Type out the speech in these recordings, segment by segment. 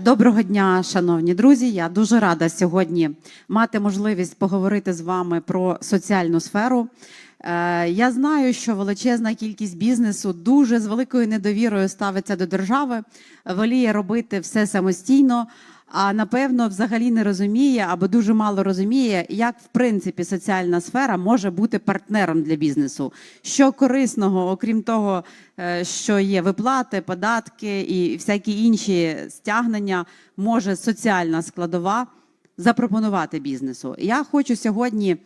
Доброго дня, шановні друзі. Я дуже рада сьогодні мати можливість поговорити з вами про соціальну сферу. Е, Я знаю, що величезна кількість бізнесу дуже з великою недовірою ставиться до держави, воліє робити все самостійно. А напевно, взагалі не розуміє або дуже мало розуміє, як в принципі соціальна сфера може бути партнером для бізнесу. Що корисного, окрім того, е, що є виплати, податки і всякі інші стягнення, може соціальна складова запропонувати бізнесу. Я хочу сьогодні,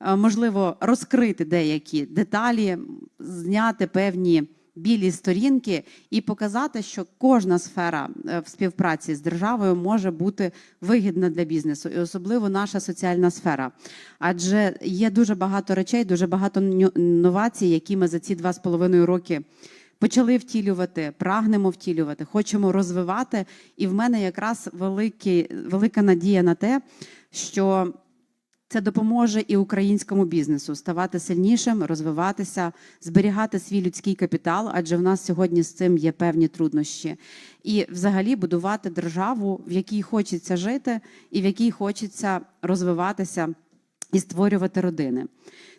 е, можливо, розкрити деякі деталі, зняти певні білі сторінки і показати, що кожна сфера е, в співпраці з державою може бути вигідна для бізнесу, і особливо наша соціальна сфера. Адже є дуже багато речей, дуже багато новацій, які ми за ці два з половиною роки. Почали втілювати, прагнемо втілювати, хочемо розвивати. І в мене якраз великі, велика надія на те, що це допоможе і українському бізнесу ставати сильнішим, розвиватися, зберігати свій людський капітал, адже в нас сьогодні з цим є певні труднощі, і взагалі будувати державу, в якій хочеться жити, і в якій хочеться розвиватися і створювати родини.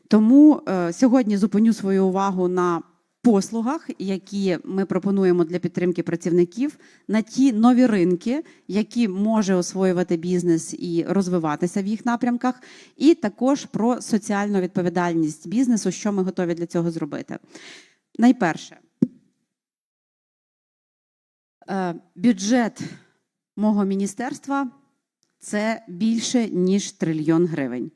Тому е, сьогодні зупиню свою увагу на послугах, які ми пропонуємо для підтримки працівників, на ті нові ринки, які може освоювати бізнес і розвиватися в їх напрямках, і також про соціальну відповідальність бізнесу, що ми готові для цього зробити. Найперше, е, бюджет мого міністерства це більше ніж трильйон гривень.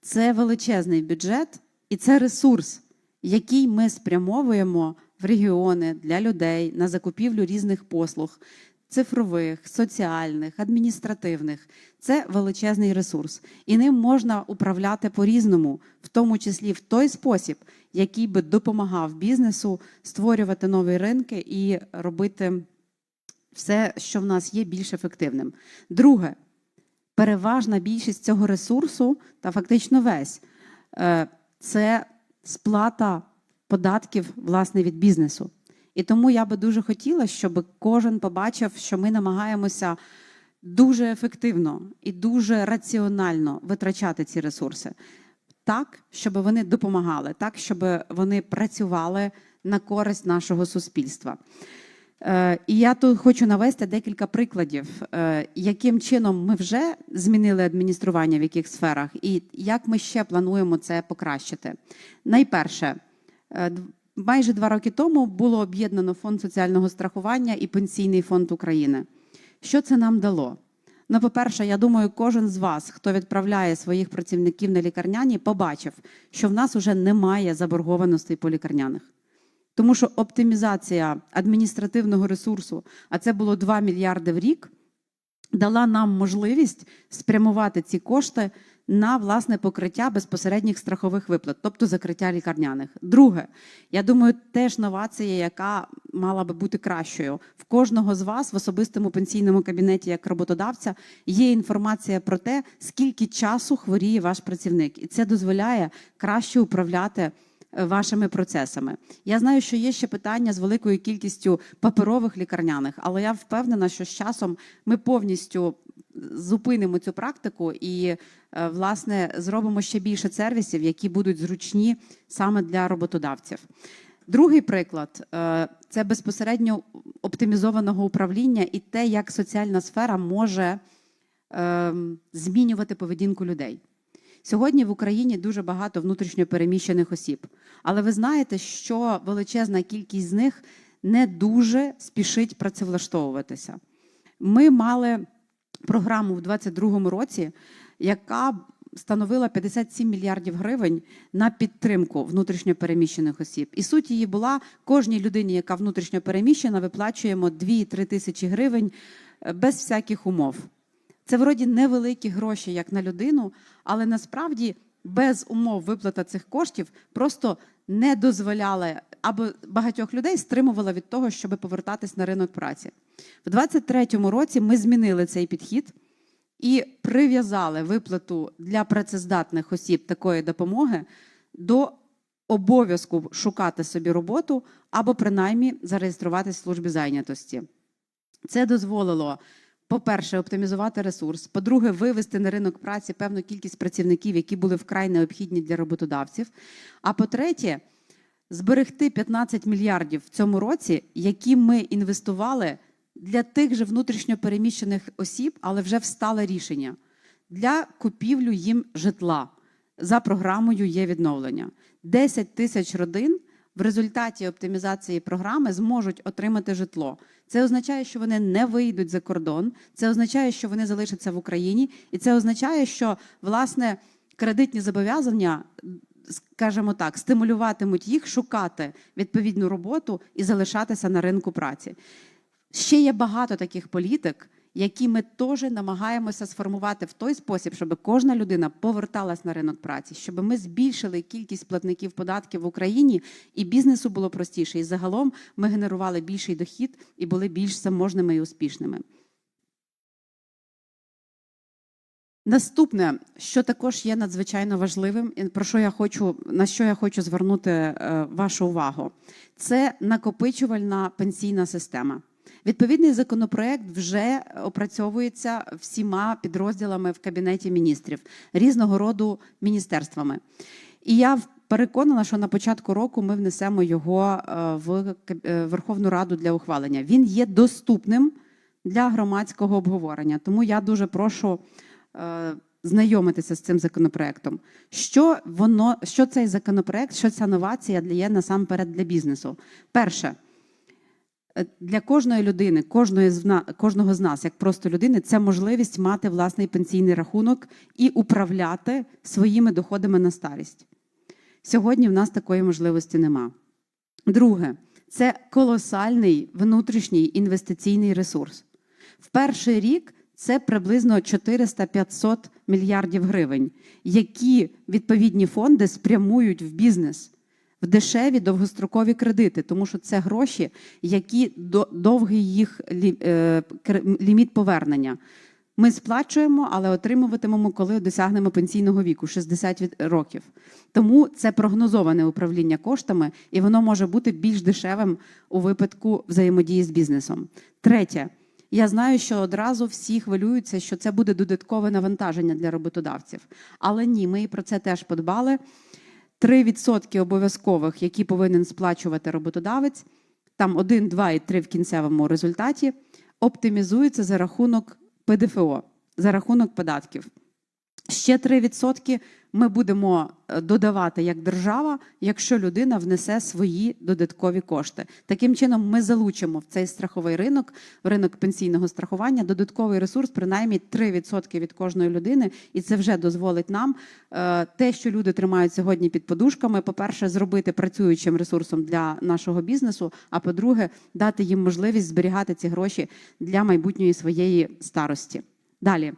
Це величезний бюджет і це ресурс, який ми спрямовуємо в регіони для людей на закупівлю різних послуг, цифрових, соціальних, адміністративних. Це величезний ресурс, і ним можна управляти по-різному, в тому числі в той спосіб, який би допомагав бізнесу створювати нові ринки і робити все, що в нас є, більш ефективним. Друге, переважна більшість цього ресурсу, та фактично весь, е, це сплата податків власне від бізнесу. І тому я би дуже хотіла, щоб кожен побачив, що ми намагаємося дуже ефективно і дуже раціонально витрачати ці ресурси, так, щоб вони допомагали, так, щоб вони працювали на користь нашого суспільства. Е, І я тут хочу навести декілька прикладів, е, яким чином ми вже змінили адміністрування в яких сферах, і як ми ще плануємо це покращити. Найперше, е, майже два роки тому було об'єднано фонд соціального страхування і пенсійний фонд України. Що це нам дало? Ну, по-перше, я думаю, кожен з вас, хто відправляє своїх працівників на лікарняні, побачив, що в нас вже немає заборгованостей по лікарняних. Тому що оптимізація адміністративного ресурсу, а це було 2 мільярди в рік, дала нам можливість спрямувати ці кошти на власне покриття безпосередніх страхових виплат, тобто закриття лікарняних. Друге, я думаю, теж новація, яка мала би бути кращою. В кожного з вас в особистому пенсійному кабінеті як роботодавця є інформація про те, скільки часу хворіє ваш працівник, і це дозволяє краще управляти вашими процесами. Я знаю, що є ще питання з великою кількістю паперових лікарняних, але я впевнена, що з часом ми повністю зупинимо цю практику і, е, власне, зробимо ще більше сервісів, які будуть зручні саме для роботодавців. Другий приклад е, це безпосередньо оптимізованого управління і те, як соціальна сфера може ем, змінювати поведінку людей. Сьогодні в Україні дуже багато внутрішньо переміщених осіб, але ви знаєте, що величезна кількість з них не дуже спішить працевлаштовуватися. Ми мали програму в 2022 році, яка становила 57 мільярдів гривень на підтримку внутрішньо переміщених осіб. І суть її була кожній людині, яка внутрішньо переміщена, виплачуємо 2-3 тисячі гривень е, без всяких умов. Це вроді невеликі гроші, як на людину, але насправді без умов виплата цих коштів просто не дозволяла або багатьох людей стримувала від того, щоб повертатись на ринок праці. В 2023 році ми змінили цей підхід і прив'язали виплату для працездатних осіб такої допомоги до обов'язку шукати собі роботу або принаймні зареєструватись в службі зайнятості. Це дозволило по-перше, оптимізувати ресурс. По-друге, вивести на ринок праці певну кількість працівників, які були вкрай необхідні для роботодавців. А по-третє, зберегти 15 мільярдів в цьому році, які ми інвестували для тих же внутрішньопереміщених осіб, але вже встале рішення для купівлю їм житла за програмою є відновлення. 10 тисяч родин в результаті оптимізації програми зможуть отримати житло. Це означає, що вони не вийдуть за кордон. Це означає, що вони залишаться в Україні, і це означає, що власне кредитні зобов'язання, скажімо так, стимулюватимуть їх шукати відповідну роботу і залишатися на ринку праці. Ще є багато таких політик, які ми теж намагаємося сформувати в той спосіб, щоб кожна людина поверталась на ринок праці, щоб ми збільшили кількість платників податків в Україні, і бізнесу було простіше. І загалом ми генерували більший дохід і були більш заможними і успішними. Наступне, що також є надзвичайно важливим, і про що я хочу на що я хочу звернути е, вашу увагу, це накопичувальна пенсійна система. Відповідний законопроект вже опрацьовується всіма підрозділами в кабінеті міністрів різного роду міністерствами. І я переконана, що на початку року ми внесемо його е, в е, Верховну Раду для ухвалення. Він є доступним для громадського обговорення. Тому я дуже прошу е, знайомитися з цим законопроектом. Що воно, що цей законопроект, що ця новація є насамперед для бізнесу? Перше. Е, для кожної людини, кожної з кожного з нас, як просто людини, це можливість мати власний пенсійний рахунок і управляти своїми доходами на старість. Сьогодні в нас такої можливості нема. Друге, це колосальний внутрішній інвестиційний ресурс. В перший рік це приблизно 400-500 мільярдів гривень, які відповідні фонди спрямують в бізнес в дешеві довгострокові кредити, тому що це гроші, які до- довгий їх е, ліміт повернення. Ми сплачуємо, але отримуватимемо, коли досягнемо пенсійного віку 60 від- років. Тому це прогнозоване управління коштами, і воно може бути більш дешевим у випадку взаємодії з бізнесом. Третє. Я знаю, що одразу всі хвилюються, що це буде додаткове навантаження для роботодавців. Але ні, ми і про це теж подбали. 3% обов'язкових, які повинен сплачувати роботодавець, там 1, 2 і 3 в кінцевому результаті, оптимізуються за рахунок ПДФО, за рахунок податків. Ще 3% ми будемо е, додавати як держава, якщо людина внесе свої додаткові кошти. Таким чином, ми залучимо в цей страховий ринок, в ринок пенсійного страхування, додатковий ресурс, принаймні 3% від кожної людини, і це вже дозволить нам е, те, що люди тримають сьогодні під подушками. По-перше, зробити працюючим ресурсом для нашого бізнесу. А по-друге, дати їм можливість зберігати ці гроші для майбутньої своєї старості. Далі.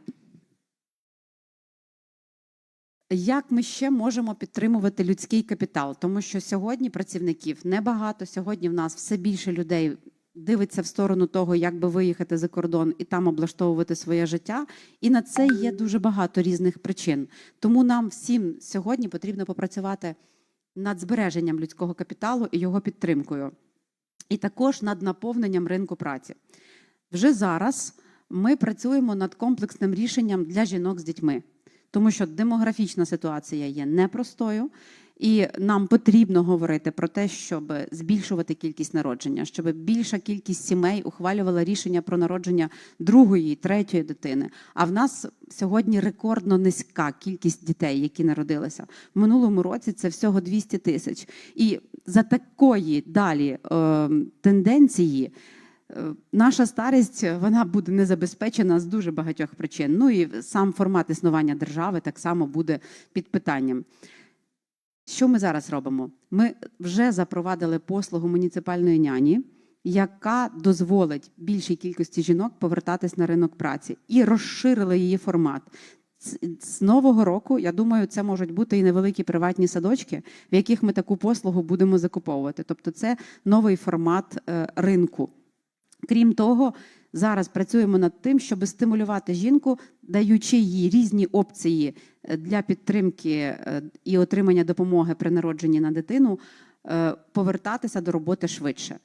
Як ми ще можемо підтримувати людський капітал? Тому що сьогодні працівників небагато. Сьогодні в нас все більше людей дивиться в сторону того, як би виїхати за кордон і там облаштовувати своє життя. І на це є дуже багато різних причин. Тому нам всім сьогодні потрібно попрацювати над збереженням людського капіталу і його підтримкою, і також над наповненням ринку праці. Вже зараз ми працюємо над комплексним рішенням для жінок з дітьми тому що демографічна ситуація є непростою, і нам потрібно говорити про те, щоб збільшувати кількість народження, щоб більша кількість сімей ухвалювала рішення про народження другої, третьої дитини. А в нас сьогодні рекордно низька кількість дітей, які народилися в минулому році. Це всього 200 тисяч. І за такої далі е, тенденції. Е, Наша старість вона буде не забезпечена з дуже багатьох причин. Ну і сам формат існування держави так само буде під питанням. Що ми зараз робимо? Ми вже запровадили послугу муніципальної няні, яка дозволить більшій кількості жінок повертатись на ринок праці і розширили її формат. З- З нового року, я думаю, це можуть бути і невеликі приватні садочки, в яких ми таку послугу будемо закуповувати. Тобто, це новий формат е, ринку. Крім того, зараз працюємо над тим, щоб стимулювати жінку, даючи їй різні опції е, для підтримки е, і отримання допомоги при народженні на дитину, е, повертатися до роботи швидше.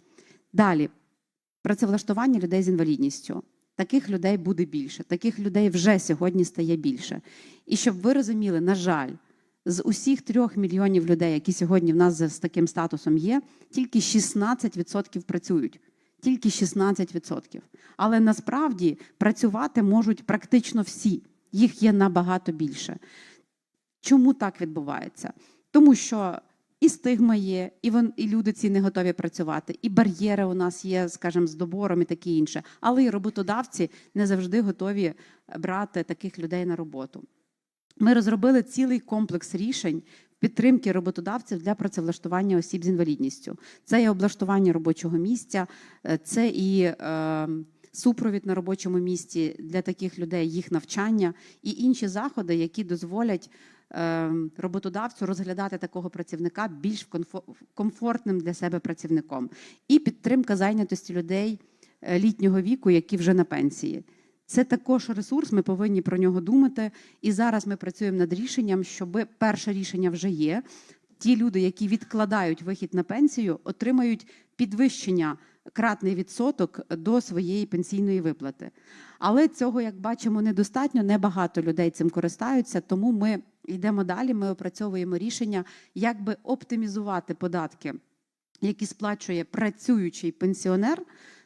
Далі працевлаштування людей з інвалідністю. Таких людей буде більше. Таких людей вже сьогодні стає більше. І щоб ви розуміли, на жаль, з усіх трьох мільйонів людей, які сьогодні в нас з таким статусом є, тільки 16% працюють. Тільки 16%. Але насправді працювати можуть практично всі. Їх є набагато більше. Чому так відбувається? Тому що і стигма є, і вон, і люди ці не готові працювати, і бар'єри у нас є, скажімо, з добором і таке інше. Але і роботодавці не завжди готові брати таких людей на роботу. Ми розробили цілий комплекс рішень підтримки роботодавців для працевлаштування осіб з інвалідністю. Це і облаштування робочого місця, е, це і е, супровід на робочому місці для таких людей, їх навчання і інші заходи, які дозволять е, роботодавцю розглядати такого працівника більш комфортним для себе працівником. І підтримка зайнятості людей е, літнього віку, які вже на пенсії. Це також ресурс, ми повинні про нього думати. І зараз ми працюємо над рішенням, щоб перше рішення вже є. Ті люди, які відкладають вихід на пенсію, отримають підвищення кратний відсоток до своєї пенсійної виплати. Але цього, як бачимо, недостатньо. Небагато людей цим користаються, тому ми йдемо далі. Ми опрацьовуємо рішення, як би оптимізувати податки, які сплачує працюючий пенсіонер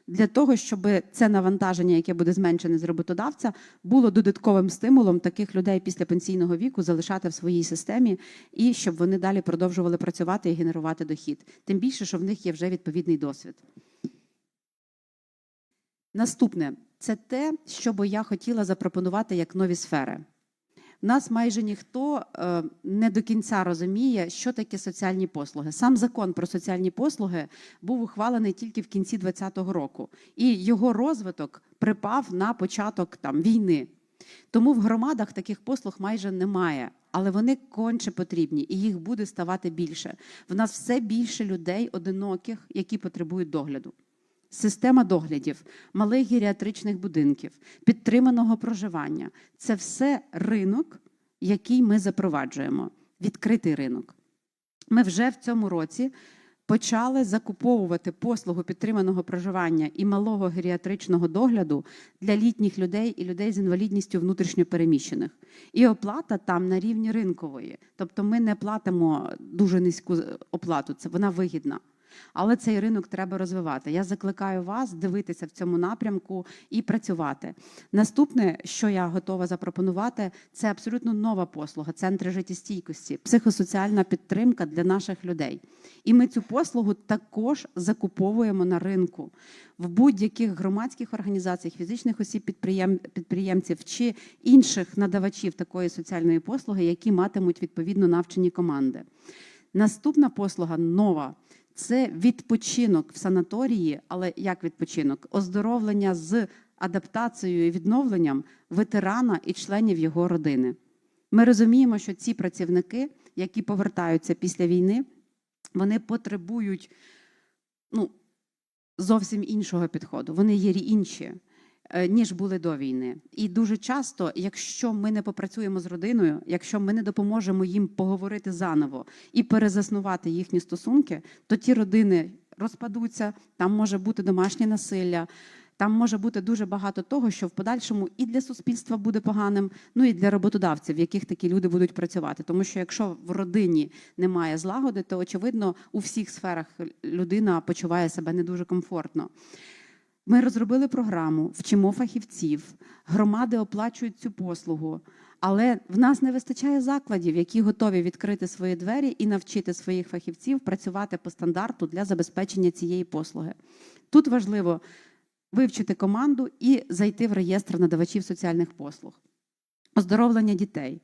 для того, щоб це навантаження, яке буде зменшене з роботодавця, було додатковим стимулом таких людей після пенсійного віку залишати в своїй системі і щоб вони далі продовжували працювати і генерувати дохід. Тим більше, що в них є вже відповідний досвід. Наступне це те, що би я хотіла запропонувати як нові сфери. Нас майже ніхто е, не до кінця розуміє, що таке соціальні послуги. Сам закон про соціальні послуги був ухвалений тільки в кінці 2020 року, і його розвиток припав на початок там війни. Тому в громадах таких послуг майже немає, але вони конче потрібні, і їх буде ставати більше. В нас все більше людей одиноких, які потребують догляду. Система доглядів, малих геріатричних будинків, підтриманого проживання це все ринок, який ми запроваджуємо. Відкритий ринок. Ми вже в цьому році почали закуповувати послугу підтриманого проживання і малого геріатричного догляду для літніх людей і людей з інвалідністю внутрішньопереміщених. І оплата там на рівні ринкової. Тобто ми не платимо дуже низьку оплату, це вона вигідна. Але цей ринок треба розвивати. Я закликаю вас дивитися в цьому напрямку і працювати. Наступне, що я готова запропонувати, це абсолютно нова послуга центри життєстійкості, психосоціальна підтримка для наших людей. І ми цю послугу також закуповуємо на ринку в будь-яких громадських організаціях, фізичних осіб підприєм, підприємців чи інших надавачів такої соціальної послуги, які матимуть відповідно навчені команди. Наступна послуга нова. Це відпочинок в санаторії, але як відпочинок? Оздоровлення з адаптацією і відновленням ветерана і членів його родини. Ми розуміємо, що ці працівники, які повертаються після війни, вони потребують ну, зовсім іншого підходу. Вони є інші, ніж були до війни. І дуже часто, якщо ми не попрацюємо з родиною, якщо ми не допоможемо їм поговорити заново і перезаснувати їхні стосунки, то ті родини розпадуться, там може бути домашнє насилля. Там може бути дуже багато того, що в подальшому і для суспільства буде поганим, ну і для роботодавців, в яких такі люди будуть працювати. Тому що якщо в родині немає злагоди, то очевидно у всіх сферах людина почуває себе не дуже комфортно. Ми розробили програму, вчимо фахівців, громади оплачують цю послугу, але в нас не вистачає закладів, які готові відкрити свої двері і навчити своїх фахівців працювати по стандарту для забезпечення цієї послуги. Тут важливо вивчити команду і зайти в реєстр надавачів соціальних послуг. Оздоровлення дітей.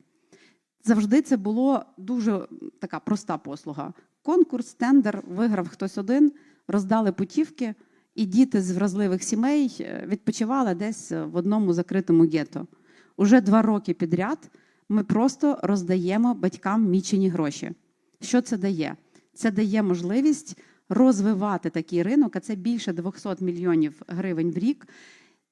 Завжди це було дуже така проста послуга. Конкурс, тендер, виграв хтось один, роздали путівки, і діти з вразливих сімей е, відпочивали десь в одному закритому гетто. Уже два роки підряд ми просто роздаємо батькам мічені гроші. Що це дає? Це дає можливість розвивати такий ринок, а це більше 200 мільйонів гривень в рік,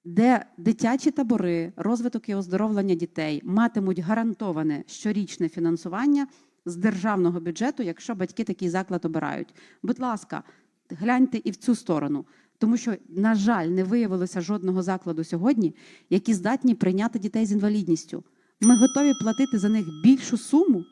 де дитячі табори, розвиток і оздоровлення дітей матимуть гарантоване щорічне фінансування з державного бюджету, якщо батьки такий заклад обирають. Будь ласка, гляньте і в цю сторону. Тому що, на жаль, не виявилося жодного закладу сьогодні, які здатні прийняти дітей з інвалідністю. Ми готові платити за них більшу суму,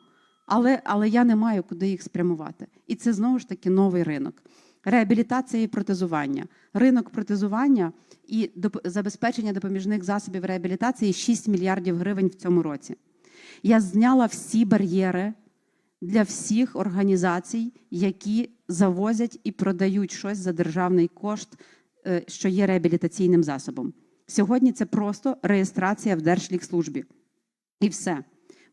але, але я не маю куди їх спрямувати. І це знову ж таки новий ринок. Реабілітація і протезування. Ринок протезування і забезпечення допоміжних засобів реабілітації 6 мільярдів гривень в цьому році. Я зняла всі бар'єри для всіх організацій, які завозять і продають щось за державний кошт, е, що є реабілітаційним засобом. Сьогодні це просто реєстрація в Держлікслужбі. І все.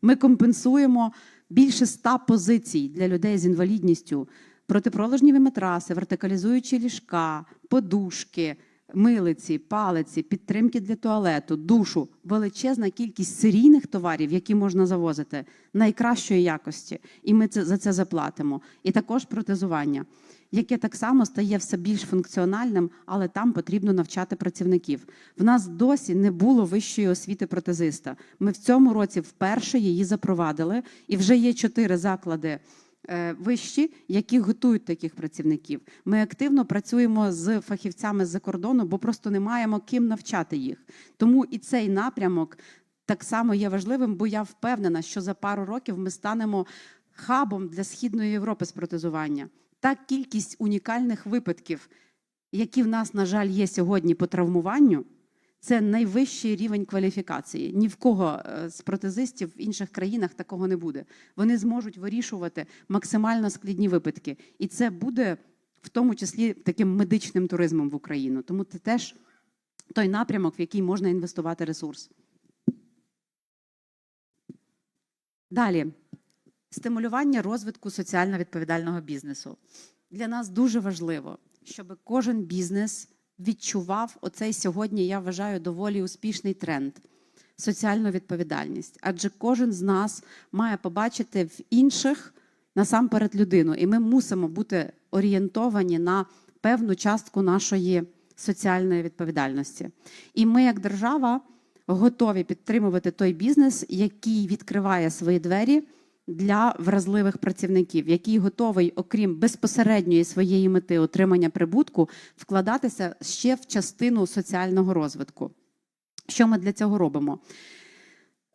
Ми компенсуємо більше ста позицій для людей з інвалідністю, протипроложніві матраси, вертикалізуючі ліжка, подушки, милиці, палиці, підтримки для туалету, душу, величезна кількість серійних товарів, які можна завозити, найкращої якості. І ми це, за це заплатимо. І також протезування, яке так само стає все більш функціональним, але там потрібно навчати працівників. В нас досі не було вищої освіти протезиста. Ми в цьому році вперше її запровадили, і вже є чотири заклади вищі, які готують таких працівників. Ми активно працюємо з фахівцями з-за кордону, бо просто не маємо ким навчати їх. Тому і цей напрямок так само є важливим, бо я впевнена, що за пару років ми станемо хабом для східної Європи з протезування. Та кількість унікальних випадків, які в нас, на жаль, є сьогодні по травмуванню, це найвищий рівень кваліфікації. Ні в кого е, з протезистів в інших країнах такого не буде. Вони зможуть вирішувати максимально складні випадки. І це буде в тому числі таким медичним туризмом в Україну. Тому це теж той напрямок, в який можна інвестувати ресурс. Далі стимулювання розвитку соціально відповідального бізнесу. Для нас дуже важливо, щоб кожен бізнес відчував оцей сьогодні, я вважаю, доволі успішний тренд соціальну відповідальність. Адже кожен з нас має побачити в інших насамперед людину, і ми мусимо бути орієнтовані на певну частку нашої соціальної відповідальності. І ми, як держава, готові підтримувати той бізнес, який відкриває свої двері для вразливих працівників, який готовий, окрім безпосередньої своєї мети отримання прибутку, вкладатися ще в частину соціального розвитку. Що ми для цього робимо?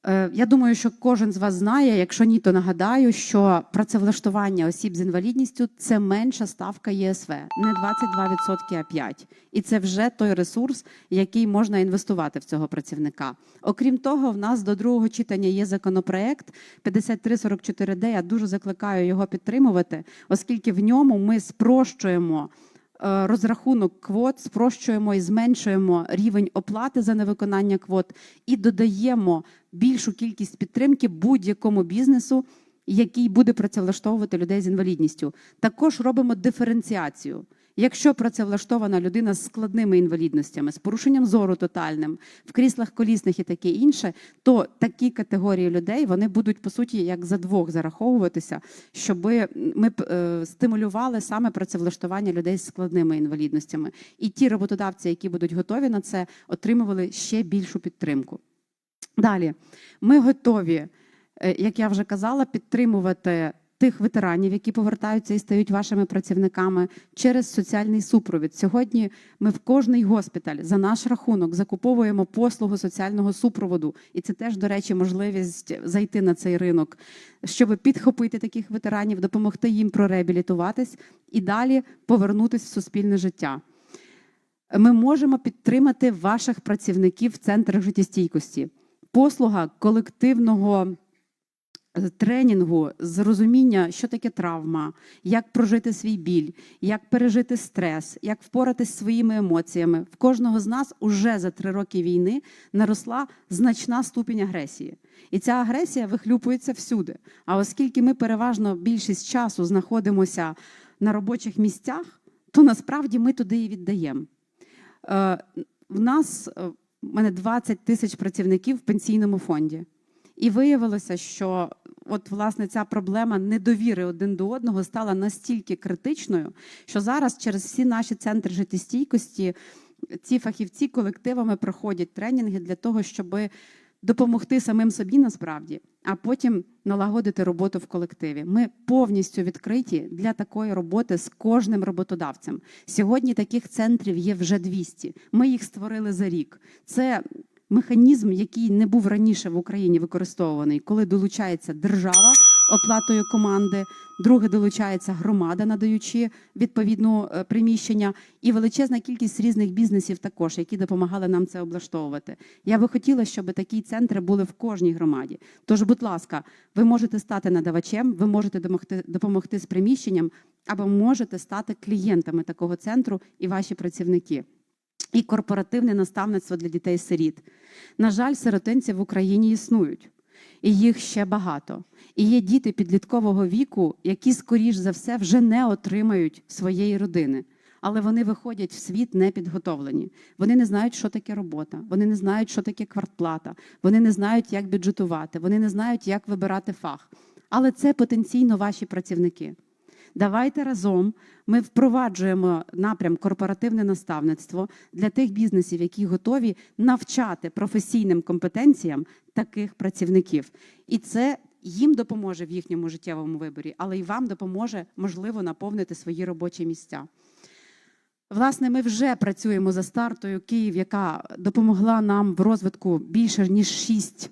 Е, Я думаю, що кожен з вас знає, якщо ні, то нагадаю, що працевлаштування осіб з інвалідністю це менша ставка ЄСВ, не 22%, а 5%. І це вже той ресурс, який можна інвестувати в цього працівника. Окрім того, в нас до другого читання є законопроект 5344Д. Я дуже закликаю його підтримувати, оскільки в ньому ми спрощуємо розрахунок квот, спрощуємо і зменшуємо рівень оплати за невиконання квот і додаємо більшу кількість підтримки будь-якому бізнесу, який буде працевлаштовувати людей з інвалідністю. Також робимо диференціацію. Якщо працевлаштована людина з складними інвалідностями, з порушенням зору тотальним, в кріслах колісних і таке інше, то такі категорії людей вони будуть по суті як за двох зараховуватися, щоб ми е, стимулювали саме працевлаштування людей з складними інвалідностями. І ті роботодавці, які будуть готові на це, отримували ще більшу підтримку. Далі ми готові, е, як я вже казала, підтримувати тих ветеранів, які повертаються і стають вашими працівниками через соціальний супровід. Сьогодні ми в кожний госпіталь за наш рахунок закуповуємо послугу соціального супроводу, і це теж, до речі, можливість зайти на цей ринок, щоб підхопити таких ветеранів, допомогти їм прореабілітуватись і далі повернутися в суспільне життя. Ми можемо підтримати ваших працівників в центрах життєстійкості. Послуга колективного тренінгу, зрозуміння, що таке травма, як прожити свій біль, як пережити стрес, як впоратись зі своїми емоціями. В кожного з нас уже за три роки війни наросла значна ступінь агресії. І ця агресія вихлюпується всюди. А оскільки ми переважно більшість часу знаходимося на робочих місцях, то насправді ми туди і віддаємо. Е, В нас е, в мене 20 тисяч працівників в пенсійному фонді. І виявилося, що от власне ця проблема недовіри один до одного стала настільки критичною, що зараз через всі наші центри життєстійкості ці фахівці колективами проходять тренінги для того, щоб допомогти самим собі насправді, а потім налагодити роботу в колективі. Ми повністю відкриті для такої роботи з кожним роботодавцем. Сьогодні таких центрів є вже 200. Ми їх створили за рік. Це механізм, який не був раніше в Україні використовуваний, коли долучається держава оплатою команди, друге долучається громада, надаючи відповідну е, приміщення, і величезна кількість різних бізнесів також, які допомагали нам це облаштовувати. Я би хотіла, щоб такі центри були в кожній громаді. Тож, будь ласка, ви можете стати надавачем, ви можете допомогти, допомогти з приміщенням, або можете стати клієнтами такого центру і ваші працівники. І корпоративне наставництво для дітей-сиріт. На жаль, сиротинці в Україні існують, і їх ще багато. І є діти підліткового віку, які, скоріш за все, вже не отримають своєї родини. Але вони виходять в світ непідготовлені. Вони не знають, що таке робота, вони не знають, що таке квартплата, вони не знають, як бюджетувати, вони не знають, як вибирати фах. Але це потенційно ваші працівники. Давайте разом ми впроваджуємо напрям корпоративне наставництво для тих бізнесів, які готові навчати професійним компетенціям таких працівників. І це їм допоможе в їхньому життєвому виборі, але й вам допоможе можливо наповнити свої робочі місця. Власне, ми вже працюємо за стартою Київ, яка допомогла нам в розвитку більше ніж шість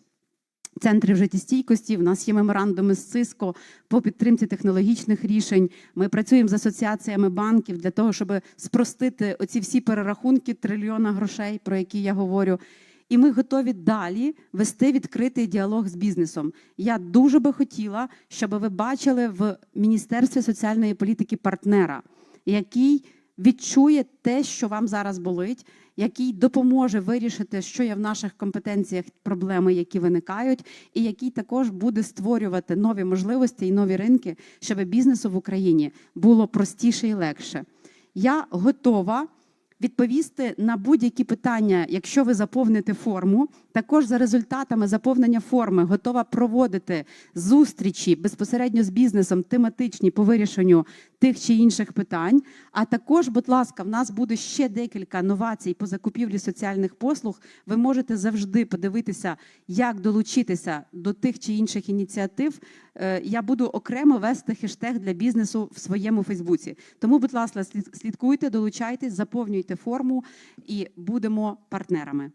центрів життєстійкості. У нас є меморандуми з ЦИСКО по підтримці технологічних рішень. Ми працюємо з асоціаціями банків для того, щоб спростити оці всі перерахунки трильйона грошей, про які я говорю. І ми готові далі вести відкритий діалог з бізнесом. Я дуже би хотіла, щоб ви бачили в Міністерстві соціальної політики партнера, який відчує те, що вам зараз болить, який допоможе вирішити, що є в наших компетенціях проблеми, які виникають, і який також буде створювати нові можливості і нові ринки, щоб бізнесу в Україні було простіше і легше. Я готова відповісти на будь-які питання, якщо ви заповните форму. Також за результатами заповнення форми готова проводити зустрічі безпосередньо з бізнесом, тематичні по вирішенню тих чи інших питань. А також, будь ласка, в нас буде ще декілька новацій по закупівлі соціальних послуг. Ви можете завжди подивитися, як долучитися до тих чи інших ініціатив. Е, Я буду окремо вести хештег для бізнесу в своєму Фейсбуці. Тому, будь ласка, слідкуйте, долучайтесь, заповнюйте форму і будемо партнерами.